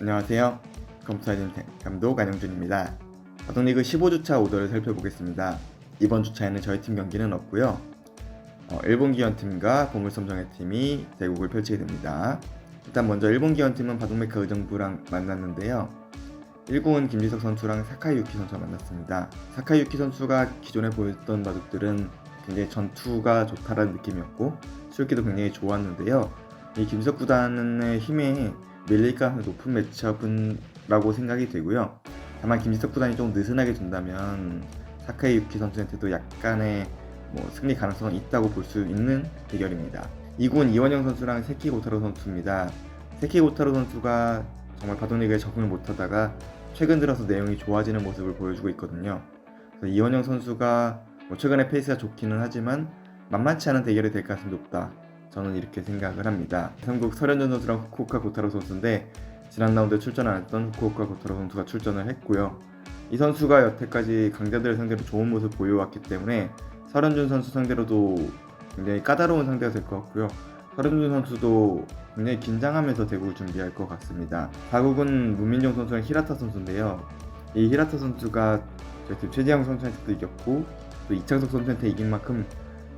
안녕하세요. 컴퓨터진 감독 안영준입니다. 바둑리그 15주차 오더를 살펴보겠습니다. 이번 주차에는 저희 팀 경기는 없고요. 어, 일본 기원팀과 보물섬정해팀이 대국을 펼치게 됩니다. 일단 먼저 일본 기원팀은 바둑메카 의정부랑 만났는데요. 1군은 김지석 선수랑 사카이 유키 선수가 만났습니다. 사카이 유키 선수가 기존에 보였던 바둑들은 굉장히 전투가 좋다라는 느낌이었고 수익기도 굉장히 좋았는데요. 이 김지석 구단의 힘에 밀릴 가능성이 높은 매치업은라고 생각이 되고요. 다만 김지석 구단이 좀 느슨하게 둔다면 사카이 유키 선수한테도 약간의 뭐 승리 가능성은 있다고 볼 수 있는 대결입니다. 2군 이원영 선수랑 세키 고타로 선수입니다. 세키 고타로 선수가 정말 바둑리그에 적응을 못하다가 최근 들어서 내용이 좋아지는 모습을 보여주고 있거든요. 이원영 선수가 뭐 최근에 페이스가 좋기는 하지만 만만치 않은 대결이 될 가능성이 높다. 저는 이렇게 생각을 합니다. 한국 설현준 선수랑 후쿠오카 고타로 선수인데 지난 라운드에 출전 안 했던 후쿠오카 고타로 선수가 출전을 했고요. 이 선수가 여태까지 강자들을 상대로 좋은 모습 보여왔기 때문에 설현준 선수 상대로도 굉장히 까다로운 상대가 될 것 같고요. 설현준 선수도 굉장히 긴장하면서 대국을 준비할 것 같습니다. 4국은 문민정 선수랑 히라타 선수인데요. 이 히라타 선수가 저희 팀 최지영 선수한테도 이겼고 또 이창석 선수한테 이긴 만큼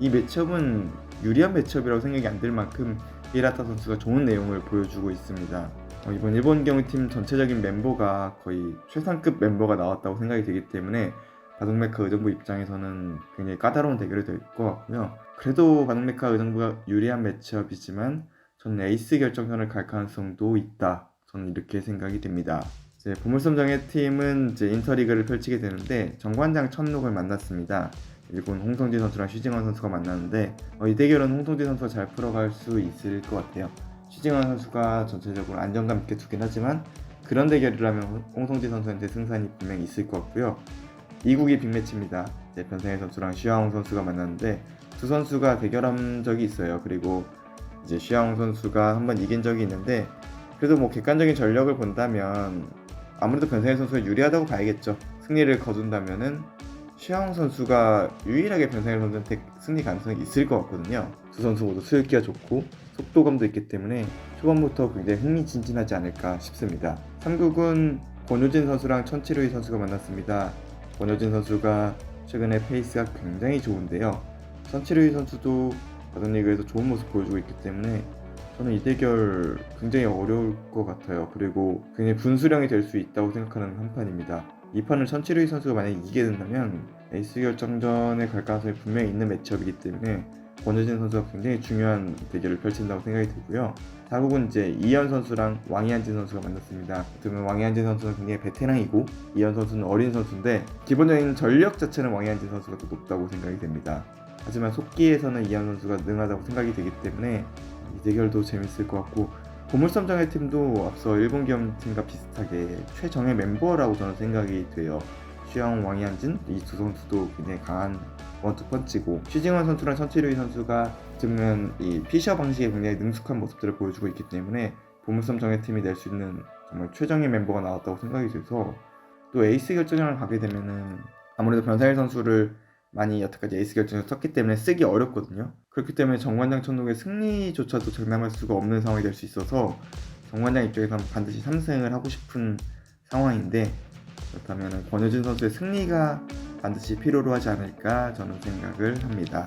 이 매첩은 유리한 매첩이라고 생각이 안 들 만큼 히라타 선수가 좋은 내용을 보여주고 있습니다. 어, 이번 일본 경우팀 전체적인 멤버가 거의 최상급 멤버가 나왔다고 생각이 되기 때문에 바둑메카 의정부 입장에서는 굉장히 까다로운 대결이 될 것 같고요. 그래도 바둑메카 의정부가 유리한 매치업이지만 저는 에이스 결정전을 갈 가능성도 있다. 저는 이렇게 생각이 됩니다. 이제 보물섬정의 팀은 이제 인터리그를 펼치게 되는데 정관장 천록을 만났습니다. 일본 홍성진 선수랑 쉬징원 선수가 만났는데 어, 이 대결은 홍성진 선수가 잘 풀어갈 수 있을 것 같아요. 쉬징원 선수가 전체적으로 안정감 있게 두긴 하지만 그런 대결이라면 홍- 홍성진 선수한테 승산이 분명히 있을 것 같고요. 2국이 빅매치입니다. 이제 변상현 선수랑 쉬아홍 선수가 만났는데 두 선수가 대결한 적이 있어요. 그리고 이제 쉬아홍 선수가 한번 이긴 적이 있는데 그래도 뭐 객관적인 전력을 본다면 아무래도 변상현 선수가 유리하다고 봐야겠죠. 승리를 거둔다면은 쉬아홍 선수가 유일하게 변상현 선수한테 승리 가능성이 있을 것 같거든요. 두 선수 모두 수익기가 좋고 속도감도 있기 때문에 초반부터 굉장히 흥미진진하지 않을까 싶습니다. 3국은 권효진 선수랑 천치루이 선수가 만났습니다. 권효진 선수가 최근에 페이스가 굉장히 좋은데요. 천치루이 선수도 바둑리그에서 좋은 모습 보여주고 있기 때문에 저는 이 대결 굉장히 어려울 것 같아요. 그리고 굉장히 분수령이 될 수 있다고 생각하는 한 판입니다. 이 판을 천치루이 선수가 만약에 이기게 된다면 에이스 결정전에 갈 가능성이 분명히 있는 매치업이기 때문에 권효진 선수가 굉장히 중요한 대결을 펼친다고 생각이 들고요. 4국은 이제 이현 선수랑 왕이한진 선수가 만났습니다. 그러면 왕이한진 선수는 굉장히 베테랑이고 이현 선수는 어린 선수인데 기본적인 전력 자체는 왕이한진 선수가 더 높다고 생각이 됩니다. 하지만 속기에서는 이현 선수가 능하다고 생각이 되기 때문에 이 대결도 재밌을 것 같고 보물섬정의 팀도 앞서 일본 기업팀과 비슷하게 최정예 멤버라고 저는 생각이 돼요. 쉬영 왕이한진 이 두 선수도 굉장히 강한 원투펀치고 쉬징원 선수랑 천치류이 선수가 지금은 이 피셔 방식에 굉장히 능숙한 모습들을 보여주고 있기 때문에 보물섬 정예팀이 낼 수 있는 정말 최정예 멤버가 나왔다고 생각이 돼서 또 에이스 결정전을 가게 되면은 아무래도 변사일 선수를 많이 여태까지 에이스 결정을 썼기 때문에 쓰기 어렵거든요. 그렇기 때문에 정관장 천록의 승리조차도 장담할 수가 없는 상황이 될 수 있어서 정관장 입장에서는 반드시 3승을 하고 싶은 상황인데 그렇다면 권효진 선수의 승리가 반드시 필요로 하지 않을까 저는 생각을 합니다.